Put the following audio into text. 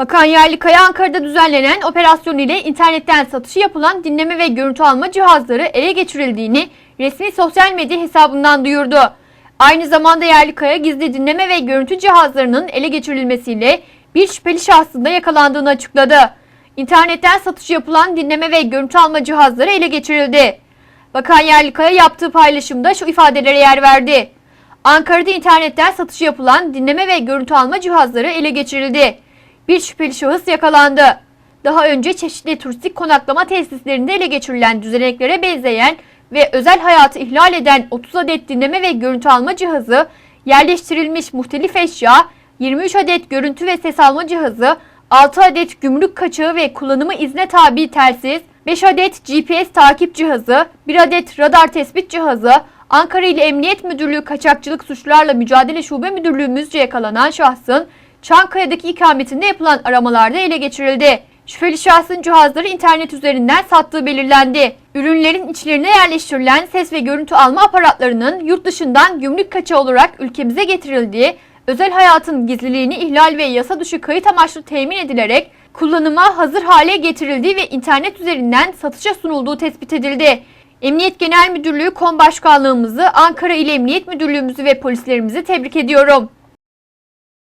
Bakan Yerlikaya Ankara'da düzenlenen operasyon ile internetten satışı yapılan dinleme ve görüntü alma cihazları ele geçirildiğini resmi sosyal medya hesabından duyurdu. Aynı zamanda Yerlikaya gizli dinleme ve görüntü cihazlarının ele geçirilmesiyle bir şüpheli şahsın da yakalandığını açıkladı. İnternetten satış yapılan dinleme ve görüntü alma cihazları ele geçirildi. Bakan Yerlikaya yaptığı paylaşımda şu ifadelere yer verdi. Ankara'da internetten satış yapılan dinleme ve görüntü alma cihazları ele geçirildi. Bir şüpheli şahıs yakalandı. Daha önce çeşitli turistik konaklama tesislerinde ele geçirilen düzeneklere benzeyen ve özel hayatı ihlal eden 30 adet dinleme ve görüntü alma cihazı, yerleştirilmiş muhtelif eşya, 23 adet görüntü ve ses alma cihazı, 6 adet gümrük kaçağı ve kullanımı izne tabi telsiz, 5 adet GPS takip cihazı, 1 adet radar tespit cihazı, Ankara İl Emniyet Müdürlüğü Kaçakçılık Suçlarla Mücadele Şube Müdürlüğümüzce yakalanan şahsın Çankaya'daki ikametinde yapılan aramalarda ele geçirildi. Şüpheli şahsın cihazları internet üzerinden sattığı belirlendi. Ürünlerin içlerine yerleştirilen ses ve görüntü alma aparatlarının yurt dışından gümrük kaçağı olarak ülkemize getirildiği, özel hayatın gizliliğini ihlal ve yasa dışı kayıt amaçlı temin edilerek kullanıma hazır hale getirildiği ve internet üzerinden satışa sunulduğu tespit edildi. Emniyet Genel Müdürlüğü Kom Başkanlığımızı, Ankara İl Emniyet Müdürlüğümüzü ve polislerimizi tebrik ediyorum.